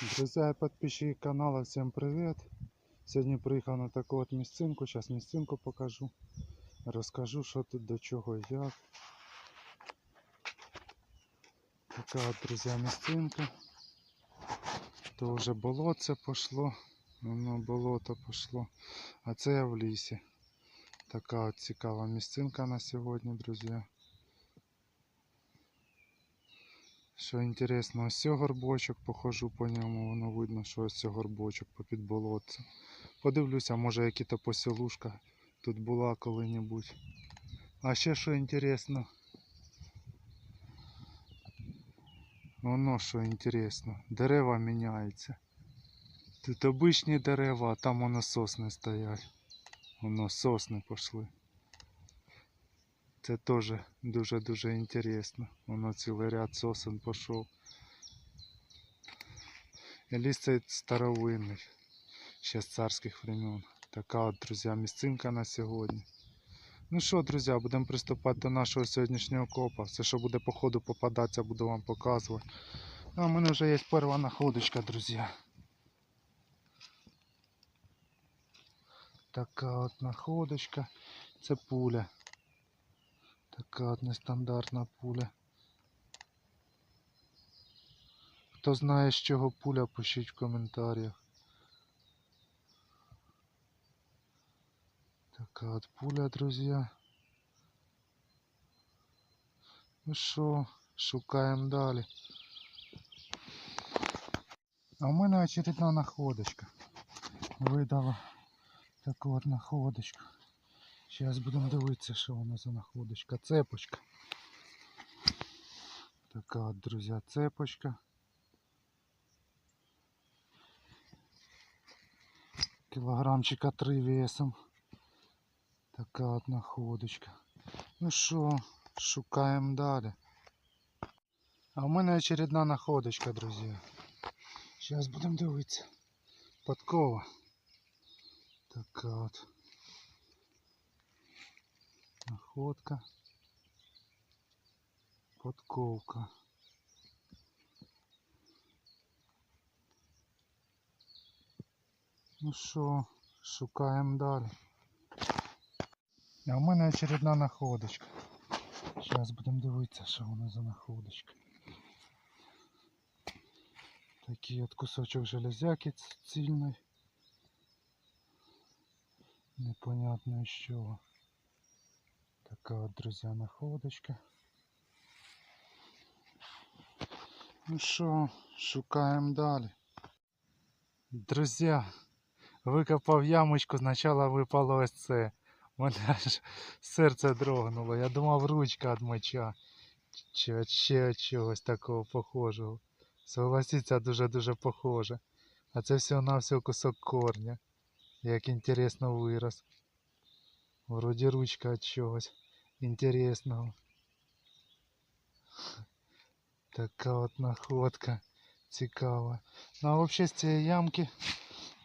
Друзья и подписчики канала, всем привет! Сьогодні приїхав на таку от місцинку, зараз місцинку покажу. Розкажу, що тут до чого і як. Така от, друзі, місцинка. То вже болотце пошло, воно болото пошло. А це я в лісі. Така от цікава місцинка на сьогодні, друзі. Що інтересно, ось цей горбочок, похожу по ньому, воно видно, що ось цей горбочок попід болотцем. Подивлюся, може які-то поселушка тут була коли-небудь. А ще що інтересно. Воно що інтересно. Дерева міняються. Тут обичні дерева, а там воно сосни стоять. Воно сосни пішли. Це теж дуже-дуже інтересно. Воно цілий ряд сосен пішов. І ліс цей старовинний, ще з царських времен. Така от, друзі, місцинка на сьогодні. Ну що, друзі, будемо приступати до нашого сьогоднішнього копа. Все, що буде по ходу попадатися, буду вам показувати. А в мене вже є перша находочка, друзі. Така от находочка. Це пуля. Така от нестандартна пуля. Хто знає, з чого пуля, пишіть в коментарях. Така от пуля, друзі. Ну що, шукаємо далі. А в мене очередна находочка. Видала таку от находочку. Зараз будемо дивитися, що вона за находочка. Цепочка. Така от, друзі, цепочка. Кілограмчика три весом. Така от находочка. Ну що, шукаємо далі. А в мене очередна находочка, друзі. Зараз будемо дивитися. Подкова. Така от. Находка. Подковка. Ну що, шукаємо далі. А в мене очередна находочка. Зараз будемо дивитися, що вона за находочка. Такий от кусочок железяки цільний. Непонятно з чого. Така от, друзі, находочка. Ну що, шукаємо далі. Друзі, викопав ямочку, спочатку випало ось це. У мене аж серце дрогнуло. Я думав ручка від меча. Чи ще чогось такого похожого. Согласіться, дуже-дуже похоже. А це всього на всього кусок корня. Як інтересно вирос. Вроді ручка від чогось інтересного. Така от находка цікава. Ну а взагалі з цієї ямки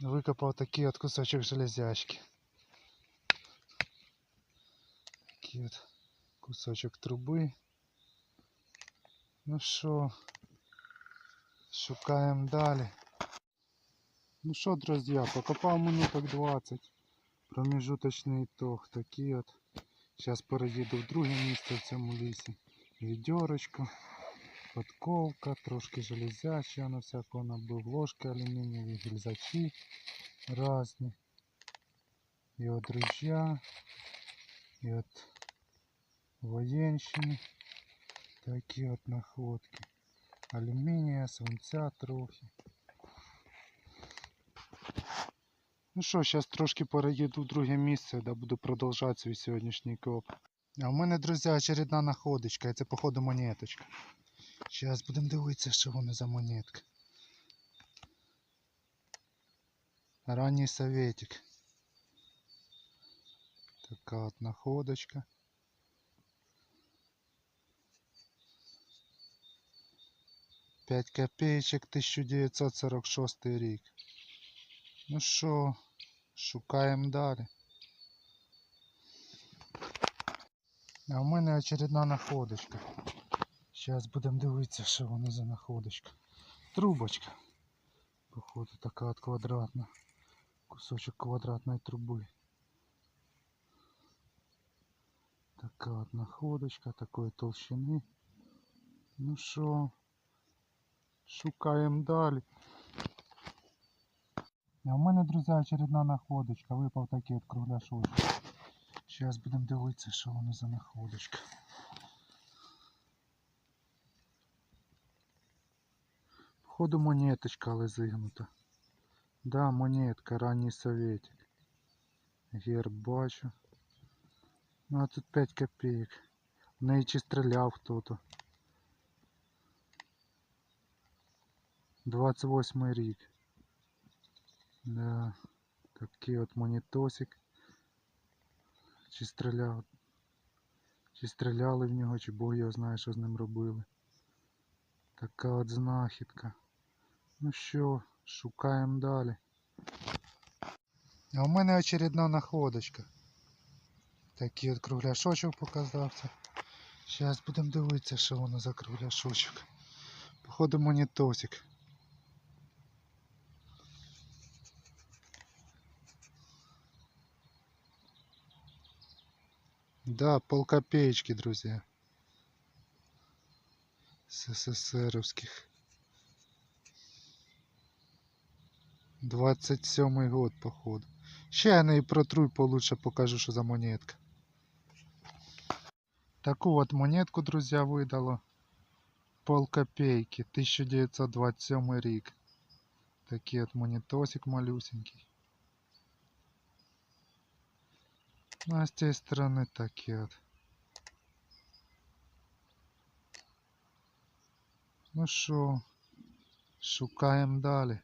викопав такий от кусочок железячки. Такий от кусочок труби. Ну що, шукаємо далі. Ну що, друзі, покопав минуток 20. Промежуточний ітог такий от. Зараз переїду в друге місце в цьому лісі. Відьорочка, подковка, трошки железяча, на всякого набив, ложки алюмінієві, гільзачі різні. І от ружья, і от воєнщини. Такі от находки. Алюмінія, свинця трохи. Ну що, зараз трошки переїду в друге місце, де буду продовжувати свій сьогоднішній коп. А в мене, друзі, очередна находочка, і це походу монеточка. Зараз будемо дивитися, що воно за монетка. Ранній советик. Така от находочка. П'ять копеечок 1946 рік. Ну що, шукаємо далі. А в мене очередна находочка. Зараз будемо дивитися, що воно за находочка. Трубочка. Походу така от квадратна. Кусочок квадратної труби. Така от находочка такої толщини. Ну що, шукаємо далі. А в мене, друзі, очередна находочка. Випав такий от кругляшочок. Зараз будемо дивитися, що воно за находочка. Походу монеточка, але зигнута. Да, монетка, ранній советик. Герб бачу. Ну а тут 5 копеек. В неї чи стріляв хто-то. 28 рік. Да. Такий от монетосик. Чи стріляв. Чи стріляли в нього, чи Бог його знає, що з ним робили. Така от знахідка. Ну що, шукаємо далі. А у мене очередна находочка. Такий от кругляшочок показався. Зараз будемо дивитися, що воно за кругляшочок. Походу монетосик. Да, полкопеечки, друзья. СССРовских. 27 год, походу. Ще я неї протру і получше покажу, що за монетка. Таку от монетку, друзі, видало. Полкопейки, 1927 рік. Такий от монетосик малюсенький. а з цієї сторони такі от. Ну що, шукаємо далі.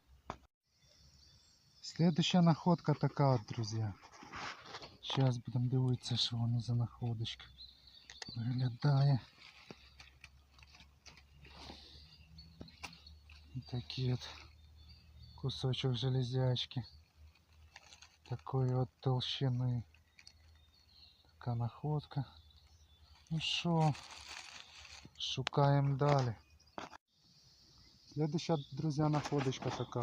Следующая находка така от, друзья. Сейчас будемо дивитися, що воно за находочка. Виглядає. Такий от кусочок железячки. Такої от толщини. Така находка. Ну що, шукаємо далі. Следующая, друзья, находочка така.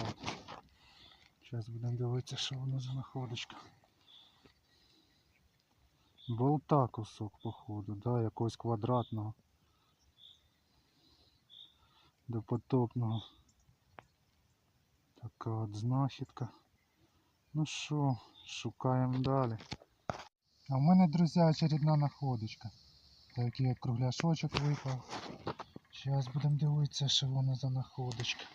Зараз будемо дивитися, що воно за находочка. Болта кусок, походу, да, якогось квадратного. Допотопного. Така от знахідка. Ну що, шукаємо далі. А в мене, друзі, очередна находочка. Такий от кругляшочок випав. Зараз будемо дивитися, що воно за находочка.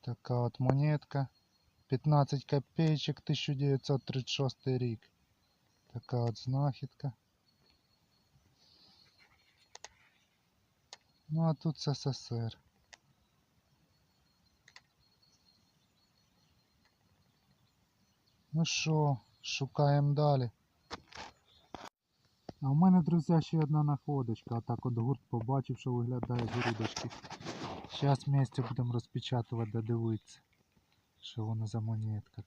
Така от монетка. 15 копеечок 1936 рік. Така от знахідка. Ну а тут СССР. Ну що, шукаємо далі. А в мене, друзі, ще одна находочка. Отак от гурт побачив, що виглядає з грудочки. Зараз вместе будемо розпечатувати да дивитися, що воно за монетка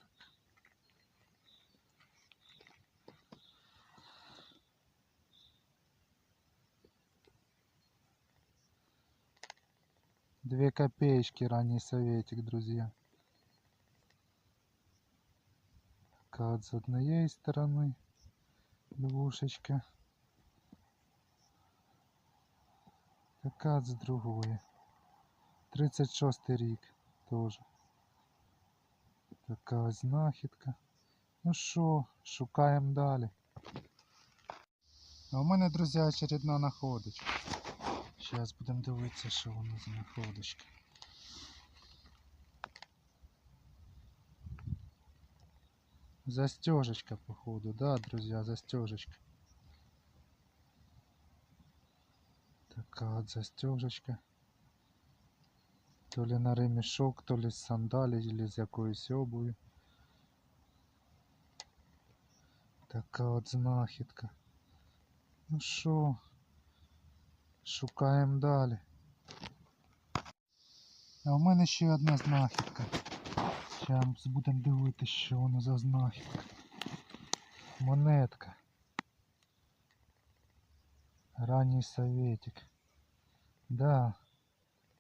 Две копеечки ранний советик, друзья. Така от з однієї сторони двушечка. Така от з другої. 36 рік теж. Така ось знахідка. Ну що, шукаємо далі. А у мене, друзі, очередна находочка. Зараз будемо дивитися, що воно за находочка. Застежечка, походу, да, друзья, застежечка. Така от застежечка. То ли на ремешок, то ли з сандалі, или з якоїсь обуви. Така от знахідка. Ну що, шукаємо далі. А у мене ще одна знахідка. Зараз будемо дивитися, що воно за знахідка. Монетка. Ранний советик. Да,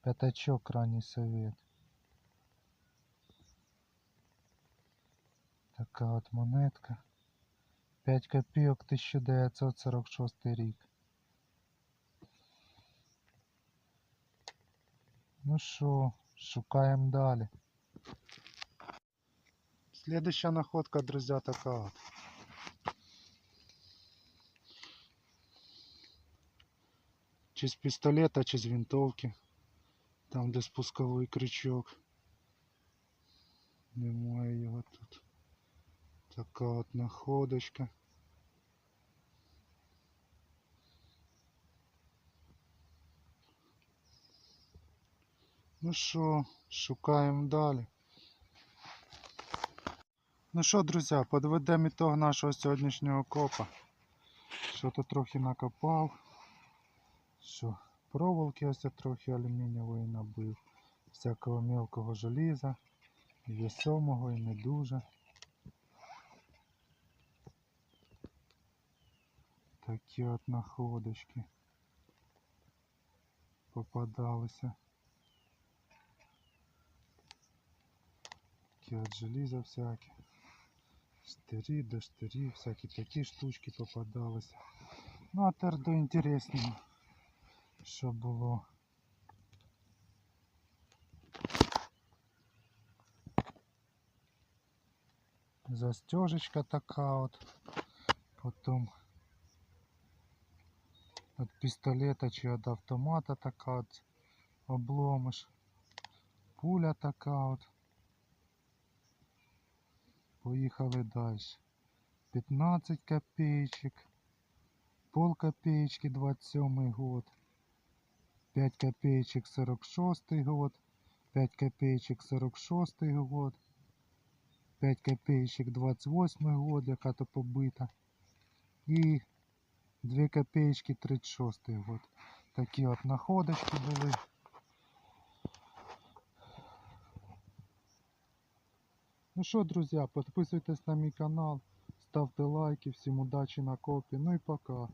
пятачок ранний совет. Така от монетка. 5 копійок 1946 рік. Ну що, шукаємо далі. Следующая находка, друзья, така от. Чи з пістолета, чи з винтовки. Там, де спусковий крючок. Немає його тут. Така от находочка. Ну що, шукаємо далі. Ну що, друзі, підведемо ітог нашого сьогоднішнього копа. Що то трохи накопав. Що проволоки ось я трохи алюмінієвої набив. Всякого мелкого желіза. Весомого і не дуже. Такі от находочки попадалися. Такі от желіза всякі. Штирі, до штирі, всякі такі штучки попадалися. Ну а тепер до інтересного, що було. Застежечка така от. Потім від пістолета чи від автомата така от обломиш. Пуля така от. Поїхали далі. 15 копеечек. Пол копеечки 27 год. 5 копеечек 46 год. 5 копеечек 46 год. 5 копеечек 28 год, яка то побита. І 2 копеечки 36 год. Такі от находочки були. Ну що, друзі, підписуйтесь на мій канал, ставте лайки, всім удачі на копі. Ну і пока.